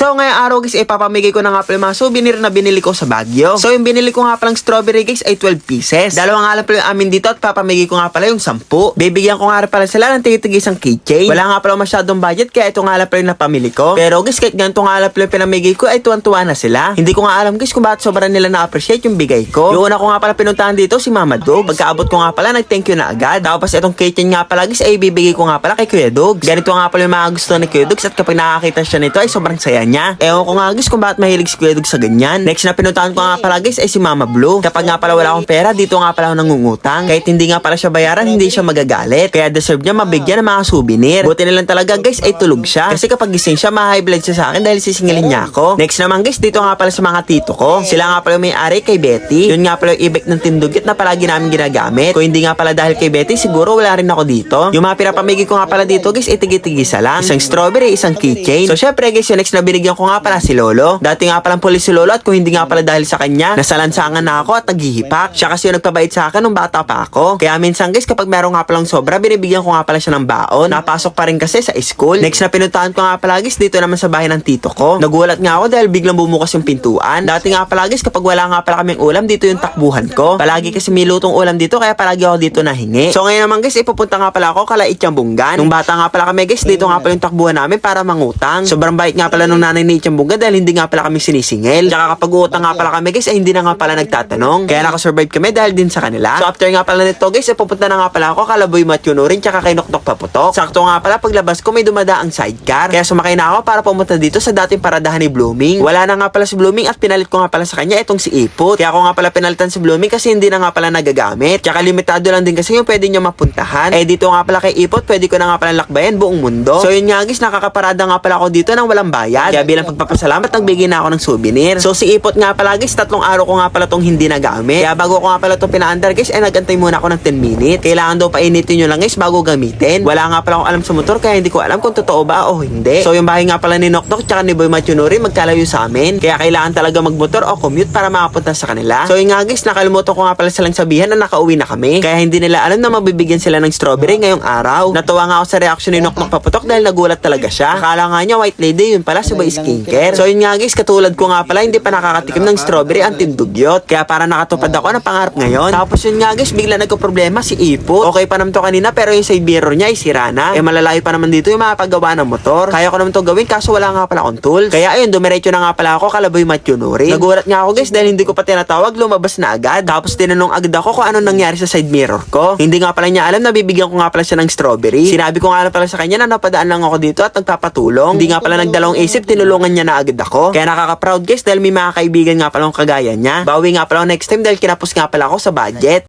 So ngayong araw guys, ipapamigay ko na nga pala mga souvenir na binili ko sa Baguio. So yung binili ko nga palang strawberry guys ay 12 pieces. Dalawa nga lang pala amin dito at papamigay ko nga pala yung 10. Bibigyan ko nga pala sila ng tigit isang keychain. Wala nga pala masyadong budget kaya ito nga lang pala yung napamili ko. Pero guys, kahit ganito nga lang pala yung pinamigay ko ay tuwan-tuwa na sila. Hindi ko nga alam guys kung bakit sobrang nila na-appreciate yung bigay ko. Yung una ko nga pala pinuntahan dito si Mama Dog. Pagkaabot ko nga pala, nag-thank you na agad. Tapos itong keychain nga pala guys ay bibigay ko nga pala kay Kuya Dogs. Ganito nga pala yung mga gusto ni Kuya Dogs at kapag nakakita siya nito ay sobrang saya niya. Ewan ko nga guys kung bakit mahilig si Kuya Dogs sa ganyan. Next na pinuntahan ko nga pala guys ay si Mama Blue. Kapag nga pala wala akong pera, dito nga pala ako nangungutang. Kahit hindi nga pala siya bayaran, hindi siya magagalit. Kaya deserve niya mabigyan ng mga souvenir. Buti na lang talaga guys ay tulog siya. Kasi kapag gising siya, ma-high blood siya sa akin dahil sisingilin niya ako. Next naman guys, dito nga pala sa mga tito ko. Sila nga pala yung may-ari kay Betty. Yun nga pala yung ibig ng tindugit na palagi namin ginagamit. Kung hindi nga pala dahil kay Betty, siguro wala rin ako dito. Yung mga pinapamigay ko nga pala dito guys, itigi-tigisa lang. Isang strawberry, isang keychain. So syempre guys, yung next na binigyan ko nga pala si Lolo. Dati nga palang pulis si Lolo at kung hindi nga pala dahil sa kanya, nasalansangan na ako at naghihipak. Siya kasi yung nagpabait sa akin nung bata pa ako. Kaya minsan guys, kapag meron nga palang sobra, binibigyan ko nga pala siya ng baon. Napasok pa rin kasi sa school. Next na pinuntahan ko nga pala guys, dito naman sa bahay ng tito ko. Nagulat nga ako dahil biglang bumukas yung pintuan. Dati nga pala guys, kapag wala nga pala kaming ulam, dito yung takbuhan ko. Palagi kasi may lutong ulam dito, kaya palagi ako dito nahingi. So ngayon naman guys, ipupunta nga pala ako kala Itchambungan. Nung bata nga pala kami guys, dito nga pala yung takbuhan namin para mangutang. Sobrang bait nga pala nung nanay ni Itchambungan dahil hindi nga pala kami sinisingil. Tsaka kapag utang nga pala kami guys, ay hindi na nga pala nagtatanong. Kaya nakasurvive kami dahil din sa kanila. So after nga pala nito guys, ipupunta na nga pala ako kala Boy Matthew rin tsaka kay Noknok Paputok. Sakto nga pala paglabas ko may dumadaang sidecar. Kaya sumakay na ako para pumunta dito sa dating paradahan ni Blooming. Wala na nga pala si Blooming at pinalit ko nga pala sa kanya itong si Ipot. Kaya ako nga pala pinalitan si Blooming kasi hindi na nga pala nagagamit. Tsaka limitado lang din kasi yung pwede nyo mapuntahan. Eh dito nga pala kay Ipot, pwede ko na nga pala lakbayan buong mundo. So yun nga guys, nakakaparada nga pala ako dito nang walang bayad. Kaya bilang pagpapasalamat, nagbigay na ako ng souvenir. So si Ipot nga pala guys, tatlong araw ko nga pala tong hindi nagamit. Kaya bago ko nga pala itong pinaandar guys, ay nagantay muna ako ng 10 minutes. Kailangan daw painitin nyo lang guys bago gamitin. Wala nga pala akong alam sa motor kaya hindi ko alam kung totoo ba o hindi. So yung bahay nga pala ni Noknok tsaka ni Boy Machunori magkalayo sa amin. Kaya kailangan talaga magmotor o commute para makapunta sa kanila. So yung nga guys, nakalimutan ko nga pala silang sabihan na nakauwi na kami. Kaya hindi nila alam na mabibigyan sila ng strawberry ngayong araw. Natuwa nga ako sa reaction ni Noknok Paputok dahil nagulat talaga siya. Akala nga niya white lady, yun pala si Boy Skincare. So yun nga guys, katulad ko nga pala, hindi pa nakakatikim ng strawberry ang Team Dugyot. Kaya para nakatupad ako ng pangarap ngayon. Tapos yun nga guys, bigla nagko-problema si Ipot. Okay pa naman to kanina pero yung side mirror niya ay sira na. Eh malalayo pa naman dito yung mapagawa ng motor. Kaya ko naman to gawin kaso wala nga pala akong tools. Kaya ayun, dumiretso na nga pala ako kalaboy Matchunuri. Nagulat nga ako guys dahil hindi ko pa tinatawag, lumabas na agad. Tapos tinanong agad ako kung ano nangyari sa side mirror ko. Hindi nga pala niya alam na bibigyan ko nga pala siya ng strawberry. Sinabi ko nga pala sa kanya na napadaan lang ako dito at nagpapatulong. Hindi nga pala nagdalawang isip, tinulungan niya na agad ako. Kaya nakaka-proud guys dahil may mga kaibigan nga pala akong kagaya niya. Bawi nga pala next time dahil kinapos nga pala ako sa budget.